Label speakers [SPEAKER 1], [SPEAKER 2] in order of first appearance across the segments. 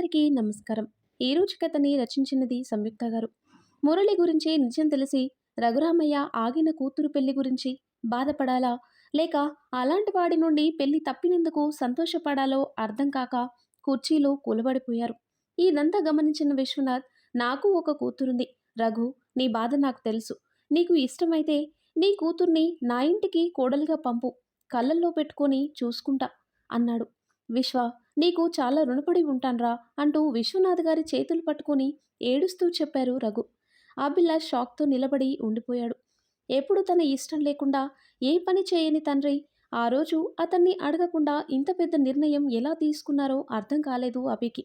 [SPEAKER 1] అందరికీ నమస్కారం. ఈరోజు కథని రచించినది సంయుక్త గారు. మురళి గురించి నిజం తెలిసి రఘురామయ్య ఆగిన కూతురు పెళ్ళి గురించి బాధపడాలా? లేక అలాంటి వాడి నుండి పెళ్ళి తప్పినందుకు సంతోషపడాలో అర్థం కాక కుర్చీలో కూలబడిపోయారు. ఇదంతా గమనించిన విశ్వనాథ్ నాకు ఒక కూతురుంది. రఘు నీ బాధ నాకు తెలుసు. నీకు ఇష్టమైతే నీ కూతుర్ని నా ఇంటికి కోడలుగా పంపు. కళ్ళల్లో పెట్టుకొని చూసుకుంటా అన్నాడు. విశ్వ నీకు చాలా రుణపడి ఉంటాన్రా అంటూ విశ్వనాథ్ గారి చేతులు పట్టుకొని ఏడుస్తూ చెప్పారు రఘు. అభిలాష్ షాక్తో నిలబడి ఉండిపోయాడు. ఎప్పుడు తన ఇష్టం లేకుండా ఏ పని చేయని తండ్రి ఆ రోజు అతన్ని అడగకుండా ఇంత పెద్ద నిర్ణయం ఎలా తీసుకున్నారో అర్థం కాలేదు అభికి.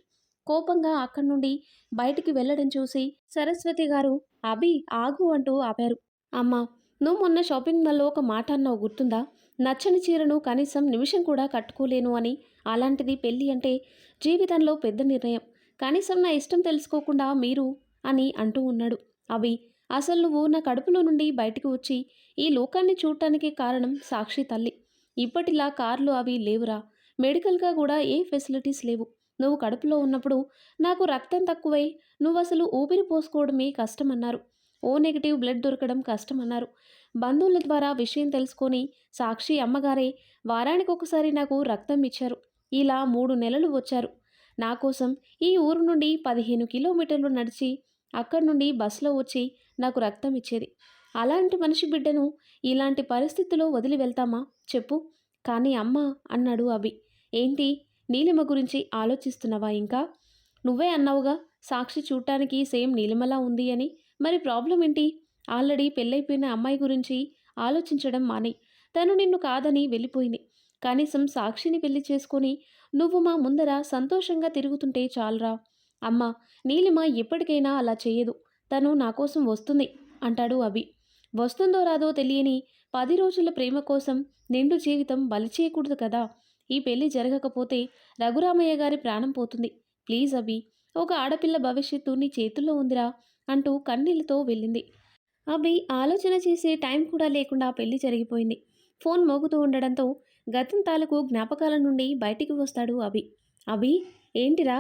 [SPEAKER 1] కోపంగా అక్కడి నుండి బయటికి వెళ్ళడం చూసి సరస్వతి గారు అభి ఆగు అంటూ ఆపారు. అమ్మా నువ్వు మొన్న షాపింగ్ మాల్లో ఒక మాట అన్నావు గుర్తుందా? నచ్చని చీరను కనీసం నిమిషం కూడా కట్టుకోలేను అని అలాంటిది పెళ్ళి అంటే జీవితంలో పెద్ద నిర్ణయం. కనీసం నా ఇష్టం తెలుసుకోకుండా మీరు అని అంటూ ఉన్నాడు. అవి అసలు నువ్వు నా కడుపులో నుండి బయటకు వచ్చి ఈ లోకాన్ని చూడటానికి కారణం సాక్షి తల్లి. ఇప్పటిలా కార్లు అవి లేవురా. మెడికల్గా కూడా ఏ ఫెసిలిటీస్ లేవు. నువ్వు కడుపులో ఉన్నప్పుడు నాకు రక్తం తక్కువై నువ్వు అసలు ఊపిరి పోసుకోవడమే కష్టమన్నారు. ఓ నెగిటివ్ బ్లడ్ దొరకడం కష్టమన్నారు. బంధువుల ద్వారా విషయం తెలుసుకొని సాక్షి అమ్మగారే వారానికి ఒకసారి నాకు రక్తం ఇచ్చారు. ఇలా మూడు నెలలు వచ్చారు. నా కోసం ఈ ఊరు నుండి పదిహేను కిలోమీటర్లు నడిచి అక్కడి నుండి బస్సులో వచ్చి నాకు రక్తం ఇచ్చేది. అలాంటి మనిషి బిడ్డను ఇలాంటి పరిస్థితిలో వదిలి వెళ్తామా? చెప్పు. కానీ అమ్మ అన్నాడు అభి. ఏంటి? నీలిమ గురించి ఆలోచిస్తున్నావా ఇంకా? నువ్వే అన్నావుగా. సాక్షి చూడటానికి సేమ్ నీలిమలా ఉంది అని. మరి ప్రాబ్లం ఏంటి? ఆల్రెడీ పెళ్ళైపోయిన అమ్మాయి గురించి ఆలోచించడం మాని. తను నిన్ను కాదని వెళ్ళిపోయింది. కనీసం సాక్షిని పెళ్ళి చేసుకొని నువ్వు మా ముందర సంతోషంగా తిరుగుతుంటే చాలరా. అమ్మ నీలిమ ఎప్పటికైనా అలా చేయదు. తను నా కోసం వస్తుంది అంటాడు అభి. వస్తుందో రాదో తెలియని పది రోజుల ప్రేమ కోసం నిండు జీవితం బలి చేయకూడదు కదా. ఈ పెళ్ళి జరగకపోతే రఘురామయ్య గారి ప్రాణం పోతుంది. ప్లీజ్ అభి ఒక ఆడపిల్ల భవిష్యత్తు నీ చేతుల్లో ఉందిరా అంటూ కన్నీళ్ళతో వెళ్ళింది. అభి ఆలోచన చేసే టైం కూడా లేకుండా పెళ్ళి జరిగిపోయింది. ఫోన్ మోగుతూ ఉండడంతో గతం తాలూకు జ్ఞాపకాల నుండి బయటికి వస్తాడు అభి. అభి ఏంటిరా?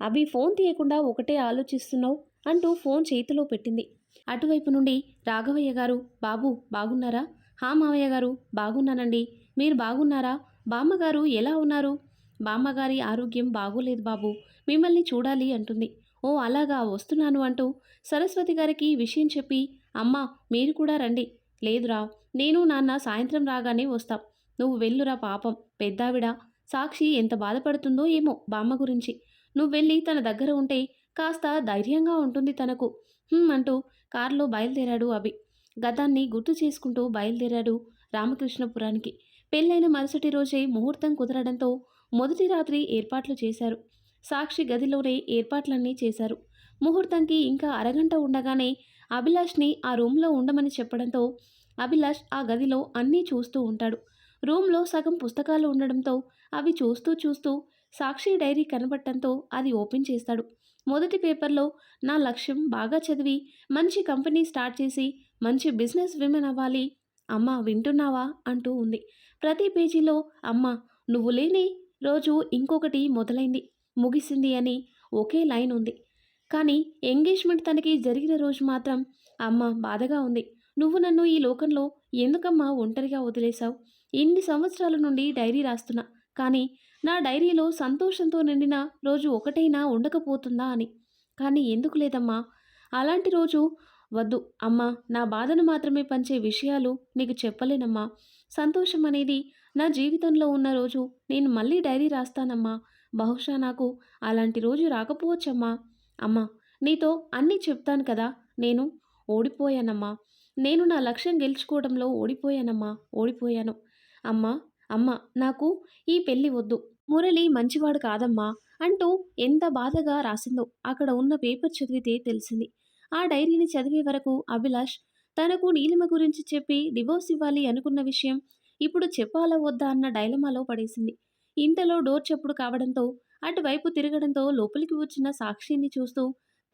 [SPEAKER 1] అభి ఫోన్ తీయకుండా ఒకటే ఆలోచిస్తున్నావు అంటూ ఫోన్ చేతిలో పెట్టింది. అటువైపు నుండి రాఘవయ్య గారు బాబు బాగున్నారా? హా మావయ్య గారు బాగున్నానండి. మీరు బాగున్నారా? బామ్మగారు ఎలా ఉన్నారు? బామ్మగారి ఆరోగ్యం బాగోలేదు బాబు. మిమ్మల్ని చూడాలి అంటుంది. ఓ అలాగా వస్తున్నాను అంటూ సరస్వతి గారికి విషయం చెప్పి అమ్మ మీరు కూడా రండి. లేదురా నేను నాన్న సాయంత్రం రాగానే వస్తాం. నువ్వు వెళ్ళురా పాపం పెద్దావిడ. సాక్షి ఎంత బాధపడుతుందో ఏమో బామ్మ గురించి. నువ్వు వెళ్ళి తన దగ్గర ఉంటే కాస్త ధైర్యంగా ఉంటుంది తనకు. అంటూ కారులో బయలుదేరాడు అభి. గతాన్ని గుర్తు చేసుకుంటూ బయలుదేరాడు రామకృష్ణపురానికి. పెళ్ళైన మరుసటి రోజే ముహూర్తం కుదరడంతో మొదటి రాత్రి ఏర్పాట్లు చేశారు. సాక్షి గదిలోనే ఏర్పాట్లన్నీ చేశారు. ముహూర్తంకి ఇంకా అరగంట ఉండగానే అభిలాష్ని ఆ రూమ్లో ఉండమని చెప్పడంతో అభిలాష్ ఆ గదిలో అన్నీ చూస్తూ ఉంటాడు. రూమ్లో సగం పుస్తకాలు ఉండడంతో అవి చూస్తూ చూస్తూ సాక్షి డైరీ కనబడటంతో అది ఓపెన్ చేస్తాడు. మొదటి పేపర్లో నా లక్ష్యం బాగా చదివి మంచి కంపెనీ స్టార్ట్ చేసి మంచి బిజినెస్ విమెన్ అవ్వాలి. అమ్మ వింటున్నావా? అంటూ ఉంది. ప్రతి పేజీలో అమ్మ నువ్వు లేని రోజు ఇంకొకటి మొదలైంది ముగిసింది అని ఒకే లైన్ ఉంది. కానీ ఎంగేజ్మెంట్ తనకి జరిగిన రోజు మాత్రం అమ్మ బాధగా ఉంది. నువ్వు నన్ను ఈ లోకంలో ఎందుకమ్మా ఒంటరిగా వదిలేశావు? ఇన్ని సంవత్సరాల నుండి డైరీ రాస్తున్నా కానీ నా డైరీలో సంతోషంతో నిండిన రోజు ఒకటైనా ఉండకపోతుందా అని. కానీ ఎందుకు లేదమ్మా? అలాంటి రోజు వద్దు. అమ్మా నా బాధను మాత్రమే పంచే విషయాలు నీకు చెప్పలేనమ్మా. సంతోషం అనేది నా జీవితంలో ఉన్న రోజు నేను మళ్ళీ డైరీ రాస్తానమ్మా. బహుశా నాకు అలాంటి రోజు రాకపోవచ్చమ్మా. అమ్మా నీతో అన్నీ చెప్తాను కదా. నేను ఓడిపోయానమ్మా. నేను నా లక్ష్యం గెలుచుకోవడంలో ఓడిపోయానమ్మా. ఓడిపోయాను. అమ్మా అమ్మ నాకు ఈ పెళ్ళి వద్దు. మురళి మంచివాడు కాదమ్మా అంటూ ఎంత బాధగా రాసిందో అక్కడ ఉన్న పేపర్ చదివితే తెలిసింది. ఆ డైరీని చదివే వరకు అభిలాష్ తనకు నీలిమ గురించి చెప్పి డివోర్స్ ఇవ్వాలి అనుకున్న విషయం ఇప్పుడు చెప్పాలా వద్దా అన్న డైలమాలో పడేసింది. ఇంతలో డోర్ చప్పుడు కావడంతో అటువైపు తిరగడంతో లోపలికి వచ్చిన సాక్షిని చూస్తూ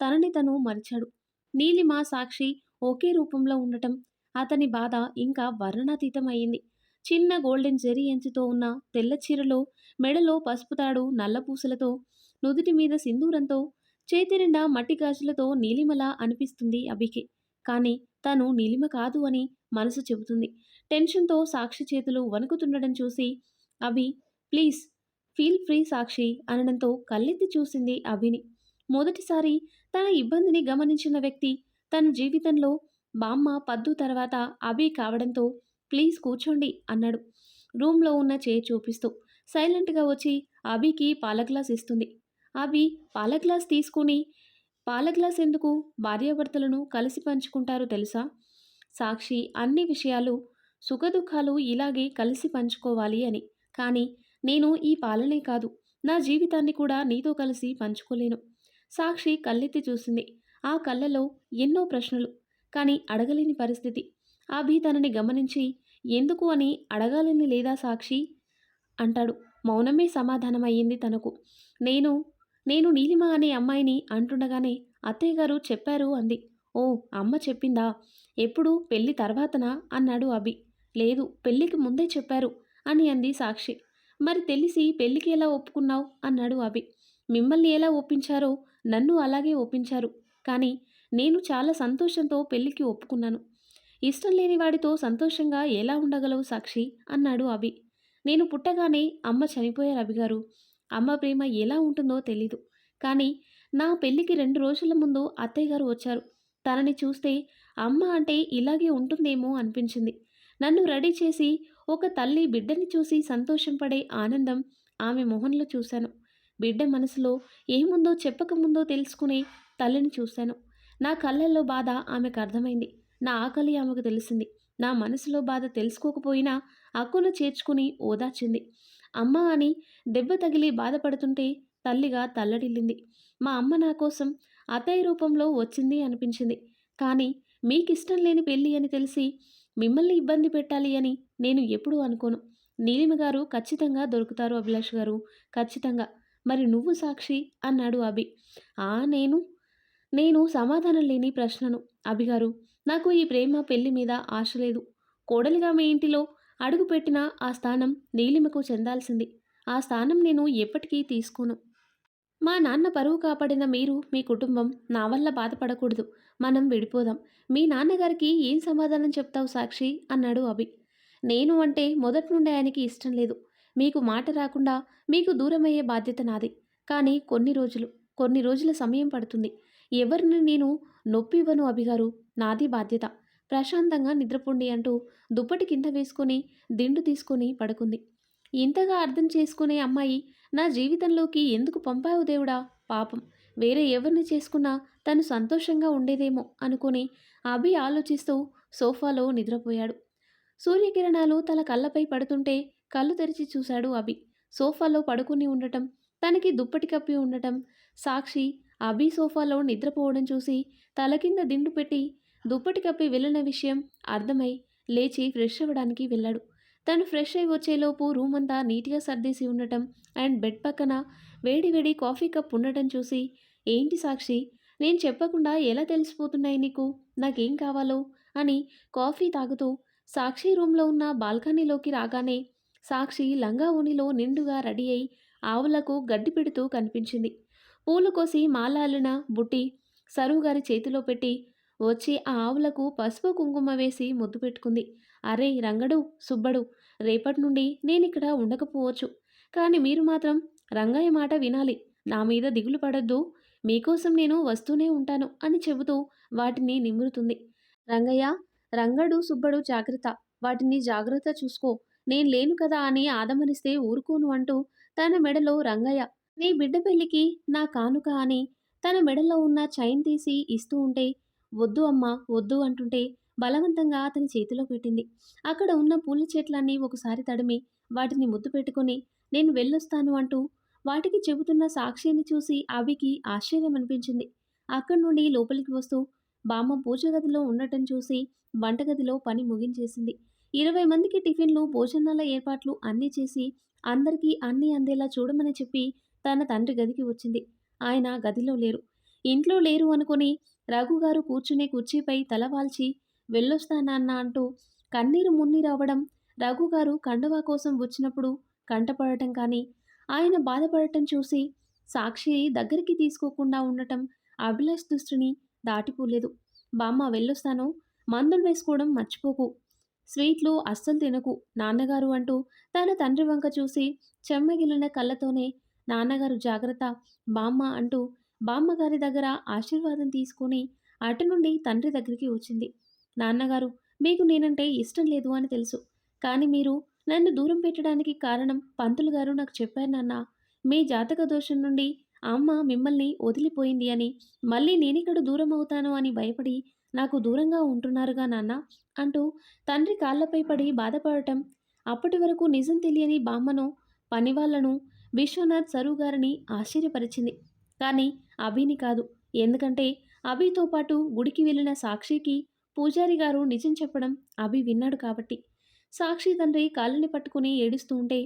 [SPEAKER 1] తనని తను మరిచాడు. నీలిమ సాక్షి ఒకే రూపంలో ఉండటం అతని బాధ ఇంకా వర్ణనాతీతం అయింది చిన్న గోల్డెన్ జెరీ ఎంచుతో ఉన్న తెల్ల చీరలో మెడలో పసుపు తాడు నల్ల పూసలతో నుదుటి మీద సింధూరంతో చేతి నిండా మట్టి గాజులతో నీలిమలా అనిపిస్తుంది అభికి. కానీ తను నీలిమ కాదు అని మనసు చెబుతుంది. టెన్షన్తో సాక్షి చేతులు వణుకుతుండడం చూసి Abhi please feel free Sakshi అనడంతో కళ్ళెత్తి చూసింది అభిని. మొదటిసారి తన ఇబ్బందిని గమనించిన వ్యక్తి తన జీవితంలో బామ్మ పద్దు తర్వాత అభి కావడంతో ప్లీజ్ కూర్చోండి అన్నాడు. రూమ్లో ఉన్న చేయి చూపిస్తూ సైలెంట్గా వచ్చి అభికి పాల గ్లాస్ ఇస్తుంది. అభి పాల గ్లాస్ తీసుకుని పాల గ్లాస్ ఎందుకు భార్యాభర్తలను కలిసి పంచుకుంటారో తెలుసా? సాక్షి అన్ని విషయాలు సుఖదుఖాలు ఇలాగే కలిసి పంచుకోవాలి అని. కానీ నేను ఈ పాలనే కాదు. నా జీవితాన్ని కూడా నీతో కలిసి పంచుకోలేను. సాక్షి కళ్ళెత్తి చూసింది. ఆ కళ్ళలో ఎన్నో ప్రశ్నలు. కానీ అడగలేని పరిస్థితి. అభి తనని గమనించి ఎందుకు అని అడగాలని లేదా సాక్షి? అంటాడు. మౌనమే సమాధానమయ్యింది తనకు. నేను నేను నీలిమ అనే అమ్మాయిని అంటుండగానే అత్తయ్య గారు చెప్పారు అంది. ఓ అమ్మ చెప్పిందా? ఎప్పుడు? పెళ్ళి తర్వాతనా? అన్నాడు అభి. లేదు పెళ్ళికి ముందే చెప్పారు అని అంది సాక్షి. మరి తెలిసి పెళ్ళికి ఎలా ఒప్పుకున్నావు? అన్నాడు అభి. మిమ్మల్ని ఎలా ఒప్పించారో నన్ను అలాగే ఒప్పించారు. కానీ నేను చాలా సంతోషంతో పెళ్ళికి ఒప్పుకున్నాను. ఇష్టం లేని వాడితో సంతోషంగా ఎలా ఉండగలవు సాక్షి? అన్నాడు అభి. నేను పుట్టగానే అమ్మ చనిపోయారు అభిగారు అమ్మ ప్రేమ ఎలా ఉంటుందో తెలీదు. కానీ నా పెళ్ళికి రెండు రోజుల ముందు అత్తయ్య గారు వచ్చారు. తనని చూస్తే అమ్మ అంటే ఇలాగే ఉంటుందేమో అనిపించింది. నన్ను రెడీ చేసి ఒక తల్లి బిడ్డని చూసి సంతోషం పడే ఆనందం ఆమె మొహంలో చూశాను. బిడ్డ మనసులో ఏముందో చెప్పకముందో తెలుసుకునే తల్లిని చూశాను. నా కళ్ళల్లో బాధ ఆమెకు అర్థమైంది. నా ఆకలి ఆమెకు తెలిసింది. నా మనసులో బాధ తెలుసుకోకపోయినా అక్కును చేర్చుకుని ఓదార్చింది. అమ్మ అని దెబ్బ తగిలి బాధపడుతుంటే తల్లిగా తల్లడిల్లింది. మా అమ్మ నా కోసం అతయ్య రూపంలో వచ్చింది అనిపించింది. కానీ మీకిష్టం లేని పెళ్ళి అని తెలిసి మిమ్మల్ని ఇబ్బంది పెట్టాలి అని నేను ఎప్పుడూ అనుకోను. నీలిమ గారు ఖచ్చితంగా దొరుకుతారు అభిలాష్ గారు. ఖచ్చితంగా. మరి నువ్వు సాక్షి? అన్నాడు అభి. ఆ నేను నేను సమాధానం లేని ప్రశ్నను. అభిగారు నాకు ఈ ప్రేమ పెళ్ళి మీద ఆశ లేదు. కోడలిగా మీ ఇంటిలో అడుగుపెట్టిన ఆ స్థానం నీలిమకు చెందాల్సింది. ఆ స్థానం నేను ఎప్పటికీ తీసుకోను. మా నాన్న పరువు కాపాడిన మీరు మీ కుటుంబం నా వల్ల బాధపడకూడదు. మనం విడిపోదాం. మీ నాన్నగారికి ఏం సమాధానం చెప్తావు సాక్షి? అన్నాడు అభి. నేను అంటే మొదటి నుండి ఆయనకి ఇష్టం లేదు. మీకు మాట రాకుండా మీకు దూరమయ్యే బాధ్యత నాది. కానీ కొన్ని రోజులు కొన్ని రోజుల సమయం పడుతుంది. ఎవరిని నేను నొప్పి ఇవ్వను అభిగారు? నాది బాధ్యత. ప్రశాంతంగా నిద్రపోండి అంటూ దుప్పటి కింద వేసుకొని దిండు తీసుకొని పడుకుంది. ఇంతగా అర్థం చేసుకునే అమ్మాయి నా జీవితంలోకి ఎందుకు పంపావు దేవుడా? పాపం. వేరే ఎవరిని చేసుకున్నా తను సంతోషంగా ఉండేదేమో అనుకుని అభి ఆలోచిస్తూ సోఫాలో నిద్రపోయాడు. సూర్యకిరణాలు తన కళ్ళపై పడుతుంటే కళ్ళు తెరిచి చూశాడు అభి. సోఫాలో పడుకుని ఉండటం తనకి దుప్పటి కప్పి ఉండటం సాక్షి అభి సోఫాలో నిద్రపోవడం చూసి తల కింద దిండు పెట్టి దుప్పటి కప్పి వెళ్ళిన విషయం అర్థమై లేచి ఫ్రెష్ అవ్వడానికి వెళ్ళాడు. తను ఫ్రెష్ అయి వచ్చేలోపు రూమ్ అంతా నీట్గా సర్దేసి ఉండటం అండ్ బెడ్ పక్కన వేడి వేడి కాఫీ కప్ ఉండటం చూసి ఏంటి సాక్షి నేను చెప్పకుండా ఎలా తెలిసిపోతున్నాయి నీకు? నాకేం కావాలో? అని కాఫీ తాగుతూ సాక్షి రూమ్లో ఉన్న బాల్కనీలోకి రాగానే సాక్షి లంగా ఓనిలో నిండుగా రెడీ అయి ఆవులకు గడ్డి పెడుతూ కనిపించింది. పూలు కోసి మాలాలిన బుట్టి సరువు గారి చేతిలో పెట్టి వచ్చి ఆ ఆవులకు పసుపు కుంకుమ వేసి ముద్దు పెట్టుకుంది. అరే రంగడు సుబ్బడు రేపటి నుండి నేనిక్కడ ఉండకపోవచ్చు. కానీ మీరు మాత్రం రంగయ్య మాట వినాలి. నా మీద దిగులు పడొద్దు. మీకోసం నేను వస్తూనే ఉంటాను అని చెబుతూ వాటిని నిమురుతుంది. రంగయ్య రంగడు సుబ్బడు జాగ్రత్త. వాటిని జాగ్రత్త చూసుకో. నేను లేను కదా అని ఆదమరిస్తే ఊరుకోను అంటూ తన మెడలో రంగయ్య నీ బిడ్డ పెళ్ళికి నా కానుక అని తన మెడలో ఉన్న చైన్ తీసి ఇస్తూ ఉంటే వద్దు అమ్మా వద్దు అంటుంటే బలవంతంగా అతని చేతిలో పెట్టింది. అక్కడ ఉన్న పూల చెట్లన్నీ ఒకసారి తడిమి వాటిని ముద్దు పెట్టుకొని నేను వెళ్ళొస్తాను అంటూ వాటికి చెబుతున్న సాక్షిని చూసి అవికి ఆశ్చర్యం అనిపించింది. అక్కడి నుండి లోపలికి వస్తూ బామ్మ పూజ గదిలో ఉండటం చూసి వంటగదిలో పని ముగించేసింది. ఇరవై మందికి టిఫిన్లు భోజనాల ఏర్పాట్లు అన్నీ చేసి అందరికీ అన్నీ అందేలా చూడమని చెప్పి తన తండ్రి గదికి వచ్చింది. ఆయన గదిలో లేరు. ఇంట్లో లేరు అనుకుని రఘుగారు కూర్చునే కుర్చీపై తలవాల్చి వెళ్ళొస్తానన్న అంటూ కన్నీరు మున్నీరవ్వడం రఘుగారు కండవా కోసం వచ్చినప్పుడు కంటపడటం కానీ ఆయన బాధపడటం చూసి సాక్షి దగ్గరికి తీసుకోకుండా ఉండటం అభిలాష్ దృష్టిని దాటిపోలేదు. బామ్మ వెళ్ళొస్తాను. మందులు వేసుకోవడం మర్చిపోకు. స్వీట్లు అస్సలు తినకు. నాన్నగారు అంటూ తన తండ్రి వంక చూసి చెమ్మగిలిన కళ్ళతోనే నాన్నగారు జాగ్రత్త. బామ్మ అంటూ బామ్మగారి దగ్గర ఆశీర్వాదం తీసుకొని అటు నుండి తండ్రి దగ్గరికి వచ్చింది. నాన్నగారు మీకు నేనంటే ఇష్టం లేదు అని తెలుసు. కానీ మీరు నన్ను దూరం పెట్టడానికి కారణం పంతులు గారు నాకు చెప్పారు నాన్న. మీ జాతక దోషం నుండి అమ్మ మిమ్మల్ని వదిలిపోయింది అని మళ్ళీ నేనిక్కడ దూరం అవుతాను అని భయపడి నాకు దూరంగా ఉంటున్నారుగా నాన్న అంటూ తండ్రి కాళ్ళపై పడి బాధపడటం అప్పటి వరకు నిజం తెలియని బామ్మను పనివాళ్ళను విశ్వనాథ్ సరువు గారిని ఆశ్చర్యపరిచింది. కానీ అభిని కాదు. ఎందుకంటే అభితో పాటు గుడికి వెళ్ళిన సాక్షికి పూజారి గారు నిజం చెప్పడం అభి విన్నాడు కాబట్టి. సాక్షి తండ్రి కాళ్ళని పట్టుకుని ఏడుస్తూ ఉంటే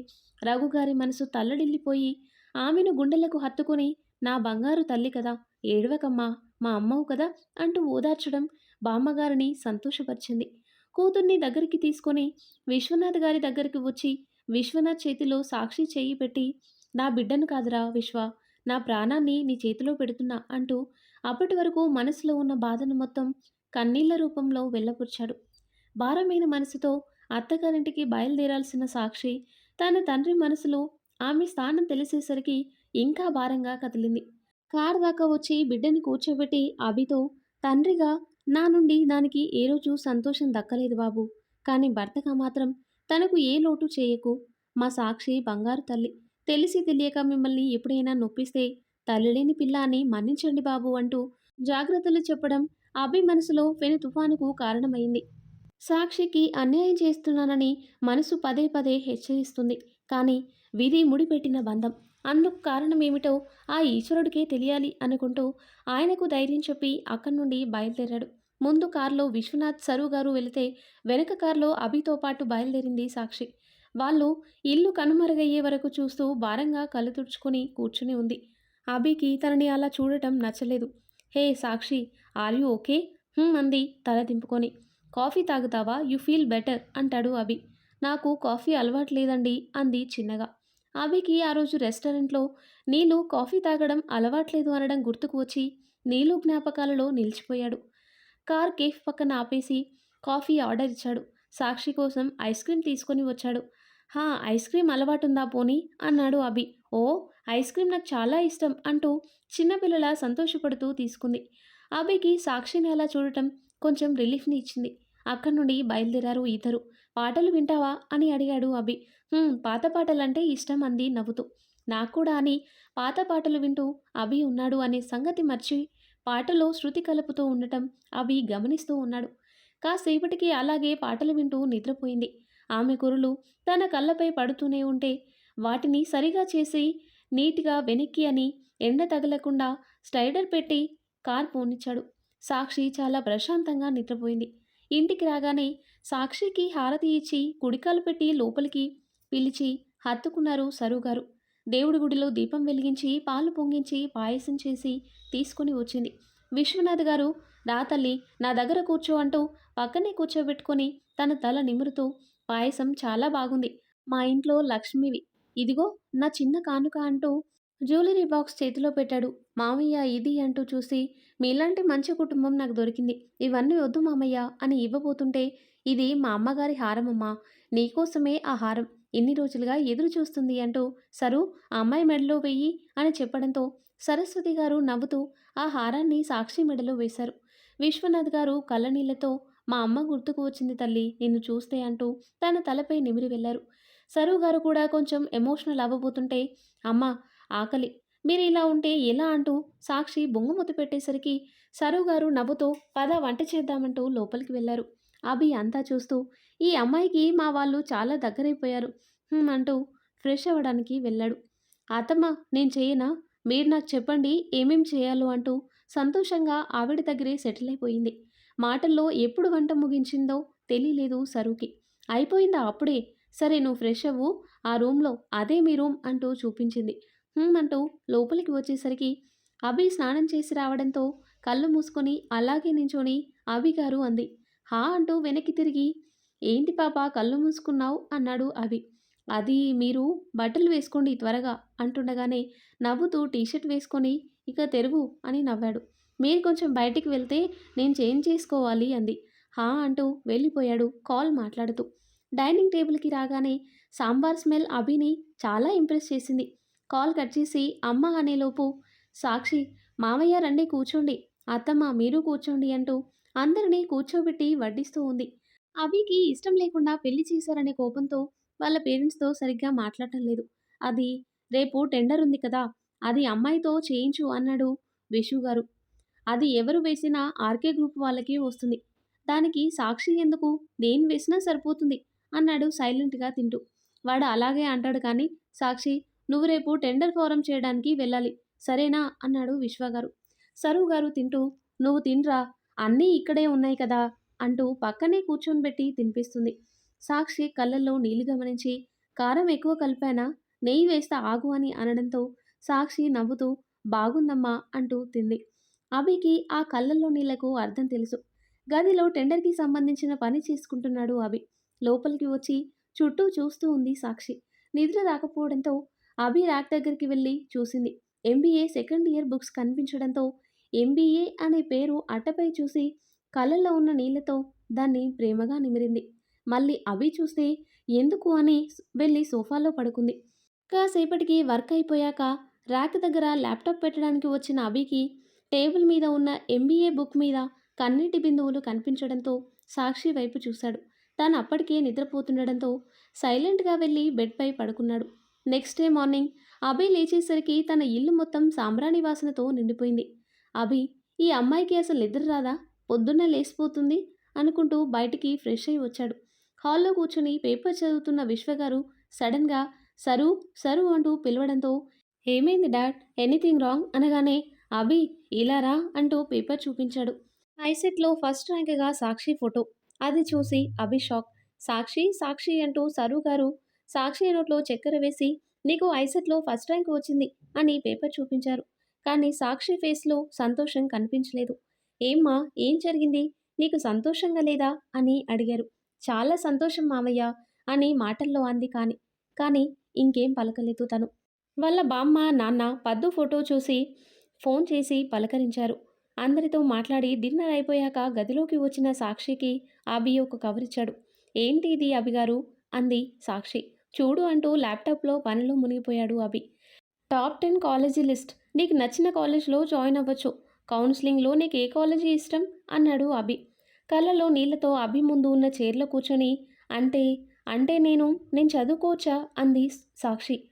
[SPEAKER 1] రఘుగారి మనసు తల్లడిల్లిపోయి ఆమెను గుండెలకు హత్తుకుని నా బంగారు తల్లి కదా ఏడవకమ్మా మా అమ్మవు కదా అంటూ ఓదార్చడం బామ్మగారిని సంతోషపరిచింది. కూతుర్ని దగ్గరికి తీసుకొని విశ్వనాథ్ గారి దగ్గరికి వచ్చి విశ్వనాథ్ చేతిలో సాక్షి చేయి పెట్టి నా బిడ్డను కాదురా విశ్వ నా ప్రాణాన్ని నీ చేతిలో పెడుతున్నా అంటూ అప్పటి వరకు మనసులో ఉన్న బాధను మొత్తం కన్నీళ్ళ రూపంలో వెళ్ళపుచ్చాడు భారమైన మనసుతో అత్తగారింటికి బయలుదేరాల్సిన సాక్షి తన తండ్రి మనసులో ఆమె స్థానం తెలిసేసరికి ఇంకా భారంగా కదిలింది. కారు దాకా వచ్చి బిడ్డని కూర్చోబెట్టి అభితో తండ్రిగా నా నుండి దానికి ఏ రోజు సంతోషం దక్కలేదు బాబు కానీ భర్తగా మాత్రం తనకు ఏ లోటు చేయకు. మా సాక్షి బంగారు తల్లి. తెలిసి తెలియక మిమ్మల్ని ఎప్పుడైనా నొప్పిస్తే తల్లిలేని పిల్ల అని మన్నించండి బాబు అంటూ జాగ్రత్తలు చెప్పడం అభి మనసులో పెను తుఫానుకు కారణమైంది. సాక్షికి అన్యాయం చేస్తున్నానని మనసు పదే పదే హెచ్చరిస్తుంది. కానీ విధి ముడిపెట్టిన బంధం. అందుకు కారణమేమిటో ఆ ఈశ్వరుడికే తెలియాలి అనుకుంటూ ఆయనకు ధైర్యం చెప్పి అక్కడి నుండి బయలుదేరాడు. ముందు కారులో విశ్వనాథ్ సరు గారు వెళితే వెనక కారులో అభితో పాటు బయలుదేరింది సాక్షి. వాళ్ళు ఇల్లు కనుమరుగయ్యే వరకు చూస్తూ భారంగా కళ్ళు తుడుచుకొని కూర్చుని ఉంది. అభికి తనని అలా చూడటం నచ్చలేదు. Hey Sakshi are you okay? అంది తల దింపుకొని. కాఫీ తాగుతావా? యు ఫీల్ బెటర్ అంటాడు అభి. నాకు కాఫీ అలవాటు లేదండి అంది చిన్నగా. అభికి ఆ రోజు రెస్టారెంట్లో నీళ్ళు కాఫీ తాగడం అలవాట్లేదు అనడం గుర్తుకు వచ్చి నీళ్ళు జ్ఞాపకాలలో నిలిచిపోయాడు. కార్ కేఫ్ పక్కన ఆపేసి కాఫీ ఆర్డర్ ఇచ్చాడు. సాక్షి కోసం ఐస్ క్రీమ్ తీసుకొని వచ్చాడు. హా ఐస్ క్రీమ్ అలవాటుందా పోనీ? అన్నాడు అభి. ఓ ఐస్ క్రీమ్ నాకు చాలా ఇష్టం అంటూ చిన్నపిల్లల సంతోషపడుతూ తీసుకుంది. అభికి సాక్షిని అలా చూడటం కొంచెం రిలీఫ్ని ఇచ్చింది. అక్కడి నుండి బయలుదేరారు ఇద్దరు. పాటలు వింటావా? అని అడిగాడు అభి. పాత పాటలంటే ఇష్టం అంది నవ్వుతూ. నాకు కూడా అని పాత పాటలు వింటూ అభి ఉన్నాడు అనే సంగతి మర్చి పాటలో శృతి కలుపుతూ ఉండటం అవి గమనిస్తూ ఉన్నాడు. కాసేపటికి అలాగే పాటలు వింటూ నిద్రపోయింది. ఆమె కురులు తన కళ్ళపై పడుతూనే ఉంటే వాటిని సరిగా చేసి నీట్గా వెనక్కి అని ఎండ తగలకుండా స్టైడర్ పెట్టి కార్ పోనిచ్చాడు. సాక్షి చాలా ప్రశాంతంగా నిద్రపోయింది. ఇంటికి రాగానే సాక్షికి హారతి ఇచ్చి కుడికాలు పెట్టి లోపలికి పిలిచి హత్తుకున్నారు సరుగారు. గారు దేవుడి గుడిలో దీపం వెలిగించి పాలు పొంగించి పాయసం చేసి తీసుకుని వచ్చింది. విశ్వనాథ్ గారు రా తల్లి నా దగ్గర కూర్చో అంటూ పక్కనే కూర్చోబెట్టుకొని తన తల నిమురుతూ పాయసం చాలా బాగుంది. మా ఇంట్లో లక్ష్మివి. ఇదిగో నా చిన్న కానుక అంటూ జ్యువెలరీ బాక్స్ చేతిలో పెట్టాడు. మామయ్య ఇది అంటూ చూసి మీలాంటి మంచి కుటుంబం నాకు దొరికింది. ఇవన్నీ వద్దు మామయ్య అని ఇవ్వబోతుంటే ఇది మా అమ్మగారి హారమమ్మా. నీకోసమే ఆ హారం. ఇన్ని రోజులుగా ఎదురు చూస్తుంది అంటూ సరు ఆ అమ్మాయి మెడలో వెయ్యి అని చెప్పడంతో సరస్వతి గారు నవ్వుతూ ఆ హారాన్ని సాక్షి మెడలో వేశారు. విశ్వనాథ్ గారు కళ్ళనీళ్ళతో మా అమ్మ గుర్తుకు వచ్చింది తల్లి నిన్ను చూస్తే అంటూ తన తలపై నిమిరి వెళ్ళారు. సరు గారు కూడా కొంచెం ఎమోషనల్ అవ్వబోతుంటే అమ్మ ఆకలి. మీరు ఇలా ఉంటే ఎలా అంటూ సాక్షి బొంగుమూత పెట్టేసరికి సరువు గారు నవ్వుతూ పద వంట చేద్దామంటూ లోపలికి వెళ్ళారు. అభి అంతా చూస్తూ ఈ అమ్మాయికి మా వాళ్ళు చాలా దగ్గరైపోయారు. అంటూ ఫ్రెష్ అవ్వడానికి వెళ్ళాడు. అత్తమ్మ నేను చేయనా? మీరు నాకు చెప్పండి ఏమేం చేయాలో అంటూ సంతోషంగా ఆవిడ దగ్గరే సెటిల్ అయిపోయింది. మాటల్లో ఎప్పుడు వంట ముగించిందో తెలియలేదు సరుకి. అయిపోయిందా అప్పుడే? సరే నువ్వు ఫ్రెష్ అవ్వు. ఆ రూమ్లో అదే మీ రూమ్ అంటూ చూపించింది. అంటూ లోపలికి వచ్చేసరికి అభి స్నానం చేసి రావడంతో కళ్ళు మూసుకొని అలాగే నించొని అభి గారు అంది. హా అంటూ వెనక్కి తిరిగి ఏంటి పాప కళ్ళు మూసుకున్నావు? అన్నాడు అభి. అది మీరు బట్టలు వేసుకోండి త్వరగా అంటుండగానే నవ్వుతూ టీషర్ట్ వేసుకొని ఇక తెరువు అని నవ్వాడు. మీరు కొంచెం బయటికి వెళ్తే నేను చేంజ్ చేసుకోవాలి అంది. హా అంటూ వెళ్ళిపోయాడు కాల్ మాట్లాడుతూ. డైనింగ్ టేబుల్కి రాగానే సాంబార్ స్మెల్ అభిని చాలా ఇంప్రెస్ చేసింది. కాల్ కట్ చేసి అమ్మ అనేలోపు సాక్షి మామయ్య రండి కూర్చోండి అత్తమ్మ మీరు కూర్చోండి అంటూ అందరినీ కూర్చోబెట్టి వడ్డిస్తూ ఉంది. అభికి ఇష్టం లేకుండా పెళ్ళి చేశారనే కోపంతో వాళ్ళ పేరెంట్స్తో సరిగ్గా మాట్లాడటం లేదు. అది రేపు టెండర్ ఉంది కదా అది అమ్మాయితో చేయించు అన్నాడు విషు గారు. అది ఎవరు వేసినా ఆర్కే గ్రూప్ వాళ్ళకి వస్తుంది. దానికి సాక్షి ఎందుకు? నేను వేసినా సరిపోతుంది అన్నాడు సైలెంట్గా తింటూ. వాడు అలాగే అంటాడు కానీ సాక్షి నువ్వు రేపు టెండర్ ఫారం చేయడానికి వెళ్ళాలి సరేనా? అన్నాడు విశ్వగారు సరువు గారు తింటూ నువ్వు తినరా అన్నీ ఇక్కడే ఉన్నాయి కదా అంటూ పక్కనే కూర్చొనిబెట్టి తినిపిస్తుంది. సాక్షి కళ్ళల్లో నీళ్ళు గమనించి కారం ఎక్కువ కలిపానా? నెయ్యి వేస్తా ఆగు అని అనడంతో సాక్షి నవ్వుతూ బాగుందమ్మా అంటూ తింది. అభికి ఆ కళ్ళల్లో నీళ్ళకు అర్థం తెలుసు. గదిలో టెండర్కి సంబంధించిన పని చేసుకుంటున్నాడు అభి. లోపలికి వచ్చి చుట్టూ చూస్తూ ఉంది సాక్షి. నిద్ర రాకపోవడంతో అభి ర్యాక్ దగ్గరికి వెళ్ళి చూసింది. ఎంబీఏ సెకండ్ ఇయర్ బుక్స్ కనిపించడంతో ఎంబీఏ అనే పేరు అట్టపై చూసి కళ్ళల్లో ఉన్న నీళ్ళతో దాన్ని ప్రేమగా నిమిరింది. మళ్ళీ అభి చూస్తే ఎందుకు అని వెళ్ళి సోఫాలో పడుకుంది. కాసేపటికి వర్క్ అయిపోయాక ర్యాక్ దగ్గర ల్యాప్టాప్ పెట్టడానికి వచ్చిన అభికి టేబుల్ మీద ఉన్న ఎంబీఏ బుక్ మీద కన్నీటి బిందువులు కనిపించడంతో సాక్షి వైపు చూశాడు. తాను అప్పటికే నిద్రపోతుండడంతో సైలెంట్గా వెళ్ళి బెడ్పై పడుకున్నాడు. నెక్స్ట్ డే మార్నింగ్ అభి లేచేసరికి తన ఇల్లు మొత్తం సాంబ్రాణి వాసనతో నిండిపోయింది. అభి ఈ అమ్మాయికి అసలు నిద్ర రాదా? పొద్దున్నే లేచిపోతుంది అనుకుంటూ బయటికి ఫ్రెష్ అయి వచ్చాడు. హాల్లో కూర్చొని పేపర్ చదువుతున్న విశ్వగారు సడన్గా సరు సరు అంటూ పిలవడంతో ఏమైంది డాడ్? Anything wrong? అనగానే అభి ఇలారా అంటూ పేపర్ చూపించాడు. ఐసెట్లో ఫస్ట్ ర్యాంక్గా సాక్షి ఫోటో. అది చూసి అభి షాక్. సాక్షి సాక్షి అంటూ సరు గారు సాక్షి నోట్లో చక్కెర వేసి నీకు ఐసెట్లో ఫస్ట్ ర్యాంక్ వచ్చింది అని పేపర్ చూపించారు. కానీ సాక్షి ఫేస్లో సంతోషం కనిపించలేదు. ఏమ్మా ఏం జరిగింది? నీకు సంతోషంగా లేదా? అని అడిగారు. చాలా సంతోషం మామయ్య అని మాటల్లో అంది కాని కానీ ఇంకేం పలకలేదు తను. వాళ్ళ బామ్మ నాన్న పద్దు ఫోటో చూసి ఫోన్ చేసి పలకరించారు. అందరితో మాట్లాడి డిన్నర్ అయిపోయాక గదిలోకి వచ్చిన సాక్షికి అభి ఒక కవర్ ఇచ్చాడు ఏంటి ఇది అభిగారు అంది సాక్షి. చూడు అంటూ ల్యాప్టాప్లో పనిలో మునిగిపోయాడు Abhi. Top ten college list. నీకు నచ్చిన కాలేజ్లో జాయిన్ అవ్వచ్చు. కౌన్సిలింగ్లో నీకు ఏ కాలేజీ ఇష్టం? అన్నాడు అభి. కళ్ళలో నీళ్ళతో అభి ముందు ఉన్న చైర్లో కూర్చొని అంటే అంటే నేను నేను చదువుకోవచ్చా? అంది సాక్షి.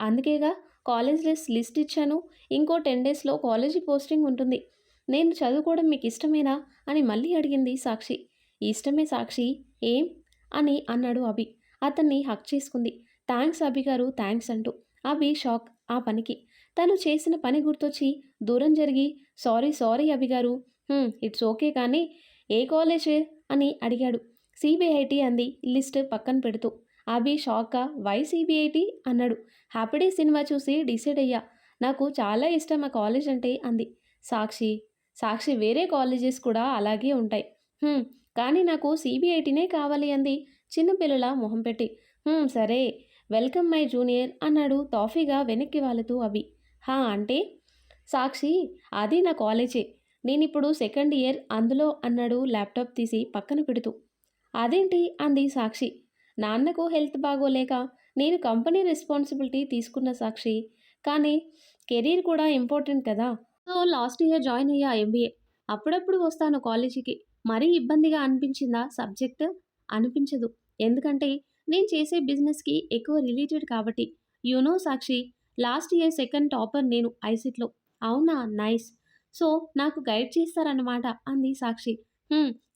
[SPEAKER 1] అందుకేగా కాలేజ్ లిస్ట్ లిస్ట్ ఇచ్చాను. ఇంకో టెన్ డేస్లో కాలేజీ పోస్టింగ్ ఉంటుంది. నేను చదువుకోవడం మీకు ఇష్టమేనా? అని మళ్ళీ అడిగింది సాక్షి. ఇష్టమే సాక్షి. ఏం? అని అన్నాడు అభి. అతన్ని హక్ చేసుకుంది. థ్యాంక్స్ అభి గారు థ్యాంక్స్ అంటూ. అభి షాక్ ఆ పనికి. తను చేసిన పని గుర్తొచ్చి దూరం జరిగి సారీ సారీ అభి గారు. ఇట్స్ ఓకే కానీ ఏ కాలేజ్? అని అడిగాడు. సిబిఐటి అంది లిస్ట్ పక్కన పెడుతూ. అభి షాకా వై సిబిఐటి? అన్నాడు. హ్యాపీడే సినిమా చూసి డిసైడ్ అయ్యా. నాకు చాలా ఇష్టం ఆ కాలేజ్ అంటే అంది. సాక్షి సాక్షి వేరే కాలేజెస్ కూడా అలాగే ఉంటాయి. కానీ నాకు సిబిఐటీనే కావాలి అంది చిన్నపిల్లల మొహం పెట్టి. సరే వెల్కమ్ మై జూనియర్ అన్నాడు తాఫీగా వెనక్కి వాలుతూ అభి. హా అంటే? సాక్షి అది నా కాలేజే. నేనిప్పుడు సెకండ్ ఇయర్ అందులో అన్నాడు ల్యాప్టాప్ తీసి పక్కన పెడుతూ. అదేంటి? అంది సాక్షి. నాన్నకు హెల్త్ బాగోలేక నేను కంపెనీ రెస్పాన్సిబిలిటీ తీసుకున్న సాక్షి. కానీ కెరీర్ కూడా ఇంపార్టెంట్ కదా. సో లాస్ట్ ఇయర్ జాయిన్ అయ్యా ఎంబీఏ. అప్పుడప్పుడు వస్తాను కాలేజీకి. మరీ ఇబ్బందిగా అనిపించిందా సబ్జెక్ట్? అనిపించదు. ఎందుకంటే నేను చేసే బిజినెస్కి ఎక్కువ రిలేటెడ్ కాబట్టి. You know Sakshi last year second topper నేను ఐసిట్లో. అవునా? నైస్. సో నాకు గైడ్ చేస్తారన్నమాట అంది సాక్షి.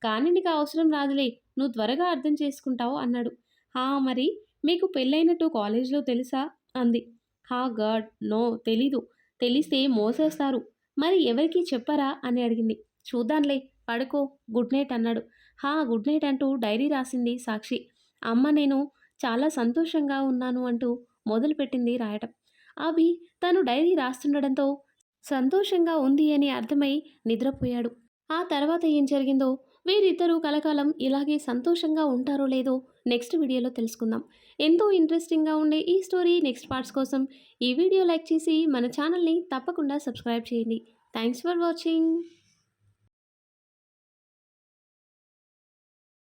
[SPEAKER 1] కానీ నీకు అవసరం రాదులే నువ్వు త్వరగా అర్థం చేసుకుంటావు అన్నాడు. హా మరి మీకు పెళ్ళైనట్టు కాలేజ్లో తెలుసా? అంది. హా గాడ్ నో తెలీదు. తెలిస్తే మోసేస్తారు. మరి ఎవరికి చెప్పరా? అని అడిగింది. చూద్దాంలే పడుకో గుడ్ నైట్ అన్నాడు. హా గుడ్ నైట్ అంటూ డైరీ రాసింది సాక్షి. అమ్మ నేను చాలా సంతోషంగా ఉన్నాను అంటూ మొదలుపెట్టింది రాయటం. అభి తను డైరీ రాస్తుండడంతో సంతోషంగా ఉంది అని అర్థమై నిద్రపోయాడు. ఆ తర్వాత ఏం జరిగిందో వీరిద్దరూ కలకాలం ఇలాగే సంతోషంగా ఉంటారో లేదో నెక్స్ట్ వీడియోలో తెలుసుకుందాం. ఎంతో ఇంట్రెస్టింగ్గా ఉండే ఈ స్టోరీ నెక్స్ట్ పార్ట్స్ కోసం ఈ వీడియో లైక్ చేసి మన ఛానల్ని తప్పకుండా సబ్స్క్రైబ్ చేయండి. Thanks for watching.